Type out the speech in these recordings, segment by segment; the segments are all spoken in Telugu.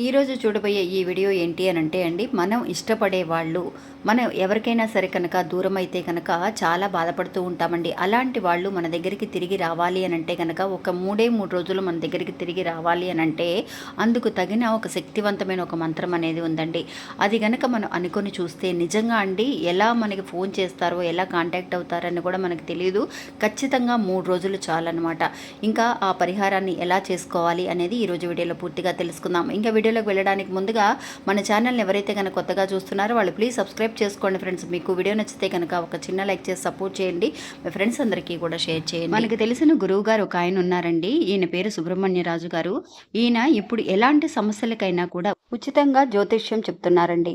ఈరోజు చూడబోయే ఈ వీడియో ఏంటి అని అంటే అండి మనం ఇష్టపడే వాళ్ళు మనం ఎవరికైనా సరే కనుక దూరం అయితే కనుక చాలా బాధపడుతూ ఉంటామండి. అలాంటి వాళ్ళు మన దగ్గరికి తిరిగి రావాలి అని అంటే కనుక ఒక మూడే మూడు రోజులు మన దగ్గరికి తిరిగి రావాలి అని అంటే అందుకు తగిన ఒక శక్తివంతమైన ఒక మంత్రం అనేది ఉందండి. అది కనుక మనం అనుకొని చూస్తే నిజంగా అండి ఎలా మనకి ఫోన్ చేస్తారో ఎలా కాంటాక్ట్ అవుతారని కూడా మనకు తెలియదు ఖచ్చితంగా మూడు రోజులు చాలన్నమాట. ఇంకా ఆ పరిహారాన్ని ఎలా చేసుకోవాలి అనేది ఈరోజు వీడియోలో పూర్తిగా తెలుసుకుందాం. ఇంకా వీడియోలోకి వెళ్ళడానికి ముందుగా మన ఛానల్ని ఎవరైతే కనుక కొత్తగా చూస్తున్నారో వాళ్ళు ప్లీజ్ సబ్స్క్రైబ్ చేసుకోండి ఫ్రెండ్స్ మీకు వీడియో నచ్చితే కనుక ఒక చిన్న లైక్ చేసి సపోర్ట్ చేయండి. మీ ఫ్రెండ్స్ అందరికీ కూడా షేర్ చేయండి. మనకి తెలిసిన గురువు గారు ఒక ఆయన ఉన్నారండి. ఈయన పేరు సుబ్రహ్మణ్యరాజు గారు. ఈయన ఇప్పుడు ఎలాంటి సమస్యలకైనా కూడా ఉచితంగా జ్యోతిష్యం చెప్తున్నారండి.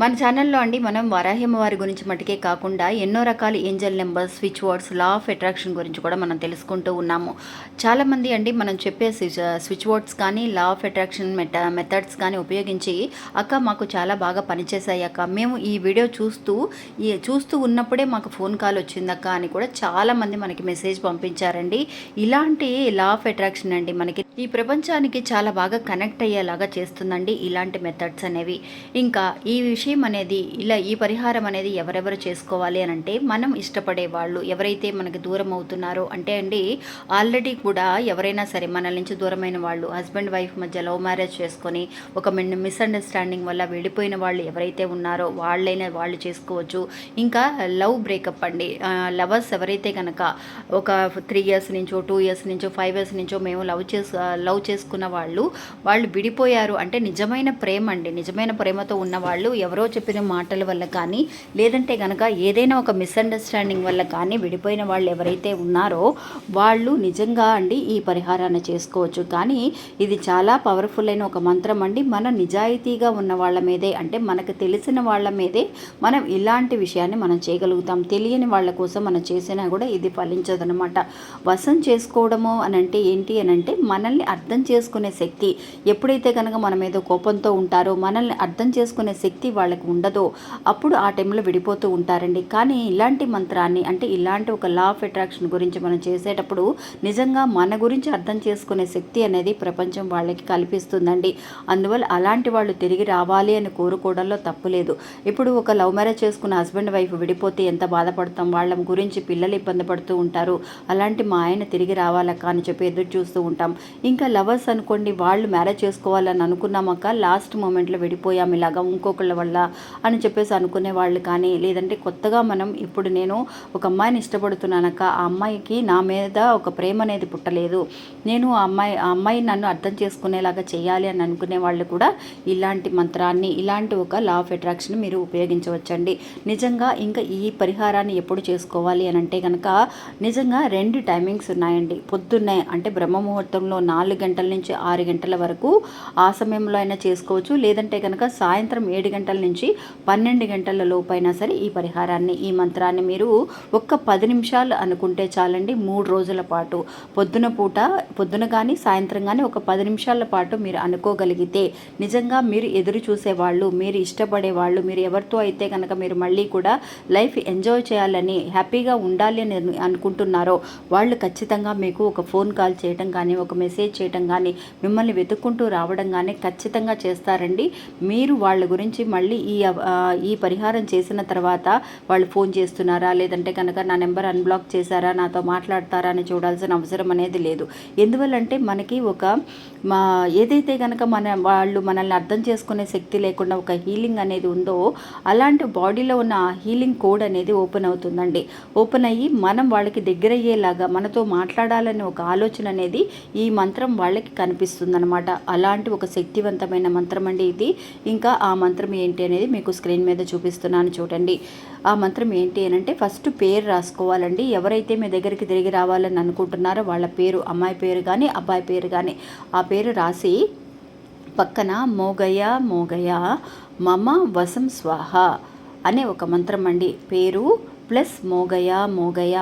మన ఛానల్లో అండి మనం వరాహిమ వారి గురించి మటుకే కాకుండా ఎన్నో రకాల angel numbers switch words law of attraction గురించి కూడా మనం తెలుసుకుంటూ ఉన్నాము. చాలామంది అండి మనం చెప్పే స్విచ్ వర్డ్స్ కానీ లా ఆఫ్ అట్రాక్షన్ మెట మెథడ్స్ కానీ ఉపయోగించి అక్క మాకు చాలా బాగా పనిచేశాయి అక్క మేము ఈ వీడియో చూస్తూ ఈ చూస్తూ ఉన్నప్పుడే మాకు ఫోన్ కాల్ వచ్చిందక్క అని కూడా చాలామంది మనకి మెసేజ్ పంపించారండి. ఇలాంటి లా ఆఫ్ అట్రాక్షన్ అండి మనకి ఈ ప్రపంచానికి చాలా బాగా కనెక్ట్ అయ్యేలాగా చేస్తుందండి ఇలాంటి మెథడ్స్ అనేవి. ఇంకా ఈ విషయం అనేది ఇలా ఈ పరిహారం అనేది ఎవరెవరు చేసుకోవాలి అని అంటే మనం ఇష్టపడే వాళ్ళు ఎవరైతే మనకి దూరం అవుతున్నారో అంటే అండి ఆల్రెడీ కూడా ఎవరైనా సరే మన నుంచి దూరమైన వాళ్ళు హస్బెండ్ వైఫ్ మధ్య లవ్ మ్యారేజ్ చేసుకొని ఒక మిస్అండర్స్టాండింగ్ వల్ల వెళ్ళిపోయిన వాళ్ళు ఎవరైతే ఉన్నారో వాళ్ళైనా వాళ్ళు చేసుకోవచ్చు. ఇంకా లవ్ బ్రేకప్ అండి. లవర్స్ ఎవరైతే కనుక ఒక త్రీ ఇయర్స్ నుంచో టూ ఇయర్స్ నుంచో ఫైవ్ ఇయర్స్ నుంచో మేము లవ్ చేసు లవ్ చేసుకున్న వాళ్ళు వాళ్ళు విడిపోయారు అంటే నిజమైన ప్రేమ అండి. నిజమైన ప్రేమతో ఉన్న వాళ్ళు ఎవరో చెప్పిన మాటల వల్ల కానీ లేదంటే కనుక ఏదైనా ఒక మిస్అండర్స్టాండింగ్ వల్ల కానీ విడిపోయిన వాళ్ళు ఎవరైతే ఉన్నారో వాళ్ళు నిజంగా అండి ఈ పరిహారాన్ని చేసుకోవచ్చు. కానీ ఇది చాలా పవర్ఫుల్ అయిన ఒక మంత్రం అండి. మన నిజాయితీగా ఉన్న వాళ్ళ మీదే అంటే మనకు తెలిసిన వాళ్ళ మీదే మనం ఇలాంటి విషయాన్ని మనం చేయగలుగుతాం. తెలియని వాళ్ళ కోసం మనం చేసినా కూడా ఇది ఫలించదనమాట. వశం చేసుకోవడము అని అంటే ఏంటి అని అంటే మనల్ని అర్థం చేసుకునే శక్తి. ఎప్పుడైతే కనుక మన మీద కోపంతో ఉంటారో మనల్ని అర్థం చేసుకునే శక్తి వాళ్ళకి ఉండదో. అప్పుడు ఆ టైంలో విడిపోతూ ఉంటారండి. కానీ ఇలాంటి మంత్రాన్ని అంటే ఇలాంటి ఒక లా ఆఫ్ అట్రాక్షన్ గురించి మనం చేసేటప్పుడు నిజంగా మన గురించి అర్థం చేసుకునే శక్తి అనేది ప్రపంచం వాళ్ళకి కల్పిస్తుందండి. అందువల్ల అలాంటి వాళ్ళు తిరిగి రావాలి అని కోరుకోవడంలో తప్పులేదు ఇప్పుడు ఒక లవ్ మ్యారేజ్ చేసుకున్న హస్బెండ్ వైఫ్ విడిపోతే ఎంత బాధపడతాం? వాళ్ళ గురించి పిల్లలు ఇబ్బంది పడుతూ ఉంటారు. అలాంటి మా ఆయన తిరిగి రావాలక్క అని చెప్పి ఎదురు చూస్తూ ఉంటాం. ఇంకా లవర్స్ అనుకోండి వాళ్ళు మ్యారేజ్ చేసుకోవాలని అనుకున్నామక్క లాస్ట్ మూమెంట్లో విడిపోయాం ఇలాగా. ఇంకొకళ్ళ వల్ల అని చెప్పేసి అనుకునే వాళ్ళు కానీ లేదంటే కొత్తగా మనం ఇప్పుడు నేను ఒక అమ్మాయిని ఇష్టపడుతున్నానక్క ఆ అమ్మాయికి నా మీద ఒక ప్రేమ అనేది పుట్టలేదు. నేను ఆ అమ్మాయి ఆ అమ్మాయి నన్ను అర్థం చేసుకునేలాగా చేయాలి అని అనుకునే వాళ్ళు కూడా ఇలాంటి మంత్రాన్ని ఇలాంటి ఒక లా ఆఫ్ అట్రాక్షన్ మీరు ఉపయోగించవచ్చండి. నిజంగా ఇంకా ఈ పరిహారాన్ని ఎప్పుడు చేసుకోవాలి అని అంటే కనుక నిజంగా రెండు టైమింగ్స్ ఉన్నాయండి. పొద్దున్నే అంటే బ్రహ్మ ముహూర్తంలో నాలుగు గంటల నుంచి ఆరు గంటల వరకు ఆ సమయంలో అయినా చేసుకోవచ్చు. లేదంటే కనుక సాయంత్రం ఏడు గంటల నుంచి పన్నెండు గంటల లోపైనా సరే ఈ పరిహారాన్ని ఈ మంత్రాన్ని మీరు ఒక్క పది నిమిషాలు అనుకుంటే చాలండి మూడు రోజుల పాటు. పొద్దున పూట పొద్దున కానీ సాయంత్రం కానీ ఒక పది నిమిషాల పాటు మీరు అనుకోగలిగితే నిజంగా మీరు ఎదురు చూసేవాళ్ళు మీరు ఇష్టపడే వాళ్ళు మీరు ఎవరితో అయితే కనుక మీరు మళ్ళీ కూడా లైఫ్ ఎంజాయ్ చేయాలని హ్యాపీగా ఉండాలి అని అనుకుంటున్నారో వాళ్ళు ఖచ్చితంగా మీకు ఒక ఫోన్ కాల్ చేయడం కానీ ఒక మెసేజ్ చేయడం కానీ మిమ్మల్ని వెతుక్కుంటూ రావడం కానీ ఖచ్చితంగా చేస్తారండి. మీరు వాళ్ళ గురించి మళ్ళీ ఈ ఈ పరిహారం చేసిన తర్వాత వాళ్ళు ఫోన్ చేస్తున్నారా? లేదంటే కనుక నా నెంబర్ అన్బ్లాక్ చేశారా? నాతో మాట్లాడతారా అని చూడాల్సిన అవసరం అనేది లేదు. ఎందువల్లంటే మనకి ఒక మా ఏదైతే కనుక మన వాళ్ళు మనల్ని అర్థం చేసుకునే శక్తి లేకుండా ఒక హీలింగ్ అనేది ఉందో అలాంటి బాడీలో ఉన్న ఆ హీలింగ్ కోడ్ అనేది ఓపెన్ అవుతుందండి. ఓపెన్ అయ్యి మనం వాళ్ళకి దగ్గరయ్యేలాగా మనతో మాట్లాడాలనే ఒక ఆలోచన అనేది ఈ మంత్రం మంత్రం వాళ్ళకి కనిపిస్తుందన్నమాట. అలాంటి ఒక శక్తివంతమైన మంత్రం అండి ఇది. ఇంకా ఆ మంత్రం ఏంటి అనేది మీకు స్క్రీన్ మీద చూపిస్తున్నాను చూడండి. ఆ మంత్రం ఏంటి అని అంటే ఫస్ట్ పేరు రాసుకోవాలండి. ఎవరైతే మీ దగ్గరికి తిరిగి రావాలని అనుకుంటున్నారో వాళ్ళ పేరు అమ్మాయి పేరు కానీ అబ్బాయి పేరు కానీ ఆ పేరు రాసి పక్కన మోగయ మోగయ మమ వసం స్వాహ అనే ఒక మంత్రం అండి. పేరు ప్లస్ మోగయ మోగయ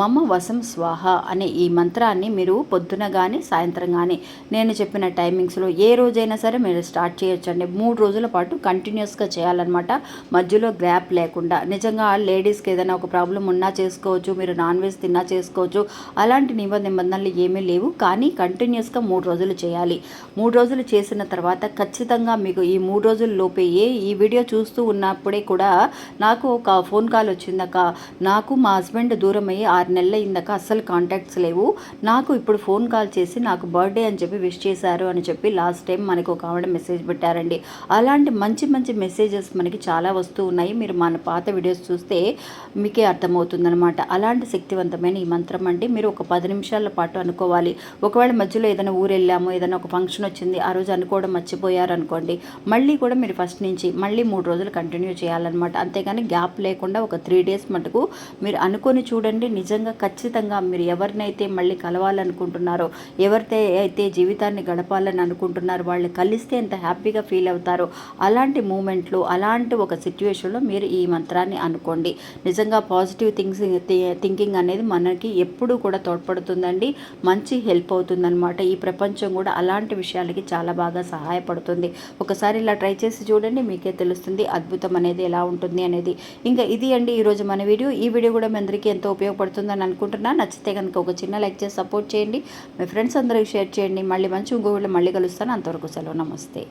మమ వసం స్వాహ అనే ఈ మంత్రాన్ని మీరు పొద్దున కానీ సాయంత్రం కానీ నేను చెప్పిన టైమింగ్స్లో ఏ రోజైనా సరే మీరు స్టార్ట్ చేయొచ్చండి. మూడు రోజుల పాటు కంటిన్యూస్గా చేయాలన్నమాట. మధ్యలో గ్యాప్ లేకుండా. నిజంగా లేడీస్కి ఏదైనా ఒక ప్రాబ్లం ఉన్నా చేసుకోవచ్చు మీరు నాన్ వెజ్ తిన్నా చేసుకోవచ్చు. అలాంటి నిబంధన నిబంధనలు ఏమీ లేవు. కానీ కంటిన్యూస్గా మూడు రోజులు చేయాలి. మూడు రోజులు చేసిన తర్వాత ఖచ్చితంగా మీకు ఈ మూడు రోజుల లోపే ఏ ఈ వీడియో చూస్తూ ఉన్నప్పుడే కూడా నాకు ఒక ఫోన్ కాల్ వచ్చిందక నాకు మా హస్బెండ్ దూరం అయ్యి ఆరు నెలల ఇందాక అస్సలు కాంటాక్ట్స్ లేవు. నాకు ఇప్పుడు ఫోన్ కాల్ చేసి నాకు బర్త్డే అని చెప్పి విష్ చేశారు అని చెప్పి లాస్ట్ టైం మనకు ఒక ఆవిడ మెసేజ్ పెట్టారండి. అలాంటి మంచి మంచి మెసేజెస్ మనకి చాలా వస్తూ ఉన్నాయి. మీరు మన పాత వీడియోస్ చూస్తే మీకే అర్థమవుతుందనమాట అలాంటి శక్తివంతమైన ఈ మంత్రం అండి. మీరు ఒక పది నిమిషాల పాటు అనుకోవాలి. ఒకవేళ మధ్యలో ఏదైనా ఊరు వెళ్ళాము ఏదైనా ఒక ఫంక్షన్ వచ్చింది ఆ రోజు అనుకోవడం మర్చిపోయారు అనుకోండి మళ్ళీ కూడా మీరు ఫస్ట్ నుంచి మళ్ళీ మూడు రోజులు కంటిన్యూ చేయాలన్నమాట. అంతేగాని గ్యాప్ లేకుండా ఒక త్రీ డేస్ మటుకు మీరు అనుకొని చూడండి నిజంగా ఖచ్చితంగా మీరు ఎవరినైతే మళ్ళీ కలవాలనుకుంటున్నారో ఎవరితో అయితే జీవితాన్ని గడపాలని అనుకుంటున్నారో వాళ్ళు కలిస్తే ఎంత హ్యాపీగా ఫీల్ అవుతారో అలాంటి మూమెంట్లు అలాంటి ఒక సిచ్యువేషన్లో మీరు ఈ మంత్రాన్ని అనుకోండి. నిజంగా పాజిటివ్ థింగ్స్ థింకింగ్ అనేది మనకి ఎప్పుడూ కూడా తోడ్పడుతుందండి. మంచి హెల్ప్ అవుతుందన్నమాట. ఈ ప్రపంచం కూడా అలాంటి విషయాలకి చాలా బాగా సహాయపడుతుంది. ఒకసారి ఇలా ట్రై చేసి చూడండి మీకే తెలుస్తుంది అద్భుతం అనేది ఎలా ఉంటుంది అనేది. ఇంకా ఇది అండి ఈరోజు మన వీడియో. ఈ వీడియో కూడా మీ అందరికీ ఎంతో నచ్చుతుందని అనుకుంటున్నా. నచ్చితే కనుక ఒక చిన్న లైక్ చేసి సపోర్ట్ చేయండి. మీ ఫ్రెండ్స్ అందరికీ షేర్ చేయండి. మళ్ళీ మంచి ఇంకో మళ్ళీ కలుస్తాను. అంతవరకు సెలవు. నమస్తే.